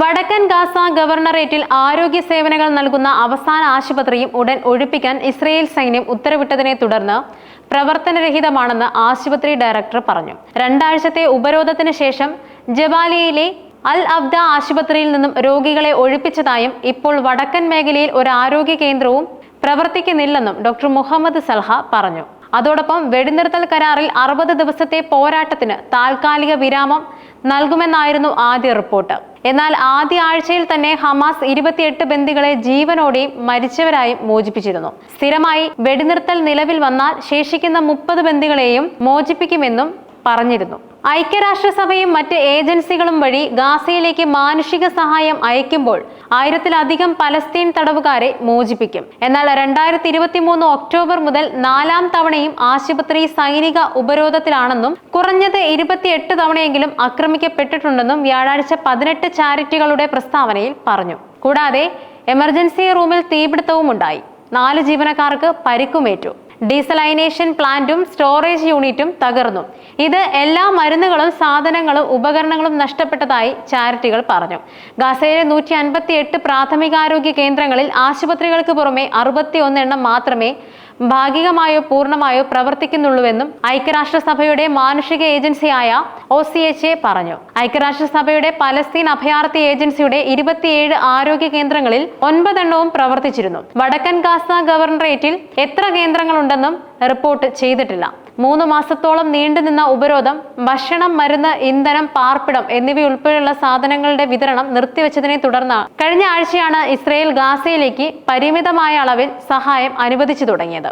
വടക്കൻ ഗാസ ഗവർണറേറ്റിൽ ആരോഗ്യ സേവനങ്ങൾ നൽകുന്ന അവസാന ആശുപത്രിയും ഉടൻ ഒഴിപ്പിക്കാൻ ഇസ്രയേൽ സൈന്യം ഉത്തരവിട്ടതിനെ തുടർന്ന് പ്രവർത്തനരഹിതമാണെന്ന് ആശുപത്രി ഡയറക്ടർ പറഞ്ഞു. രണ്ടാഴ്ചത്തെ ഉപരോധത്തിന് ശേഷം ജബാലിയയിലെ അൽ അബ്ദ ആശുപത്രിയിൽ നിന്നും രോഗികളെ ഒഴിപ്പിച്ചതായും ഇപ്പോൾ വടക്കൻ മേഖലയിൽ ഒരു ആരോഗ്യ കേന്ദ്രവും പ്രവർത്തിക്കുന്നില്ലെന്നും ഡോക്ടർ മുഹമ്മദ് സൽഹ പറഞ്ഞു. അതോടൊപ്പം വെടിനിർത്തൽ കരാറിൽ അറുപത് ദിവസത്തെ പോരാട്ടത്തിന് താൽക്കാലിക വിരാമം നൽകുമെന്നായിരുന്നു ആദ്യ റിപ്പോർട്ട്. എന്നാൽ ആദ്യ ആഴ്ചയിൽ തന്നെ ഹമാസ് ഇരുപത്തിയെട്ട് ബന്ദികളെ ജീവനോടെയും മരിച്ചവരായും മോചിപ്പിച്ചിരുന്നു. സ്ഥിരമായി വെടിനിർത്തൽ നിലവിൽ വന്നാൽ ശേഷിക്കുന്ന മുപ്പത് ബന്ദികളെയും മോചിപ്പിക്കുമെന്നും പറഞ്ഞിരുന്നു. ഐക്യരാഷ്ട്രസഭയും മറ്റ് ഏജൻസികളും വഴി ഗാസയിലേക്ക് മാനുഷിക സഹായം അയക്കുമ്പോൾ ആയിരത്തിലധികം പലസ്തീൻ തടവുകാരെ മോചിപ്പിക്കും. എന്നാൽ രണ്ടായിരത്തി ഇരുപത്തി മൂന്ന് ഒക്ടോബർ മുതൽ നാലാം തവണയും ആശുപത്രി സൈനിക ഉപരോധത്തിലാണെന്നും കുറഞ്ഞത് ഇരുപത്തിയെട്ട് തവണയെങ്കിലും ആക്രമിക്കപ്പെട്ടിട്ടുണ്ടെന്നും വ്യാഴാഴ്ച പതിനെട്ട് ചാരിറ്റികളുടെ പ്രസ്താവനയിൽ പറഞ്ഞു. കൂടാതെ എമർജൻസി റൂമിൽ തീപിടുത്തവും ഉണ്ടായി നാല് ജീവനക്കാർക്ക് പരിക്കുമേറ്റു. ഡീസലൈനേഷൻ പ്ലാന്റും സ്റ്റോറേജ് യൂണിറ്റും തകർന്നു. ഇത് എല്ലാ മരുന്നുകളും സാധനങ്ങളും ഉപകരണങ്ങളും നഷ്ടപ്പെട്ടതായി ചാരിറ്റികൾ പറഞ്ഞു. ഗസയിലെ നൂറ്റി അൻപത്തി എട്ട് പ്രാഥമികാരോഗ്യ കേന്ദ്രങ്ങളിൽ ആശുപത്രികൾക്ക് പുറമെ അറുപത്തി എണ്ണം മാത്രമേ ഭാഗികമായോ പൂർണമായോ പ്രവർത്തിക്കുന്നുള്ളൂവെന്നും ഐക്യരാഷ്ട്രസഭയുടെ മാനുഷിക ഏജൻസിയായ ഒ സി എച്ച് എ പറഞ്ഞു. ഐക്യരാഷ്ട്രസഭയുടെ പലസ്തീൻ അഭയാർത്ഥി ഏജൻസിയുടെ ഇരുപത്തിയേഴ് ആരോഗ്യ കേന്ദ്രങ്ങളിൽ ഒൻപതെണ്ണവും പ്രവർത്തിച്ചിരുന്നു. വടക്കൻ ഗാസ ഗവർണറേറ്റിൽ എത്ര കേന്ദ്രങ്ങളുണ്ടെന്നും റിപ്പോർട്ട് ചെയ്തിട്ടില്ല. മൂന്ന് മാസത്തോളം നീണ്ടുനിന്ന ഉപരോധം ഭക്ഷണം മരുന്ന് ഇന്ധനം പാർപ്പിടം എന്നിവയുൾപ്പെടെയുള്ള സാധനങ്ങളുടെ വിതരണം നിർത്തിവെച്ചതിനെ തുടർന്നാണ് കഴിഞ്ഞ ആഴ്ചയാണ് ഇസ്രയേൽ ഗാസയിലേക്ക് പരിമിതമായ അളവിൽ സഹായം അനുവദിച്ചു തുടങ്ങിയത്.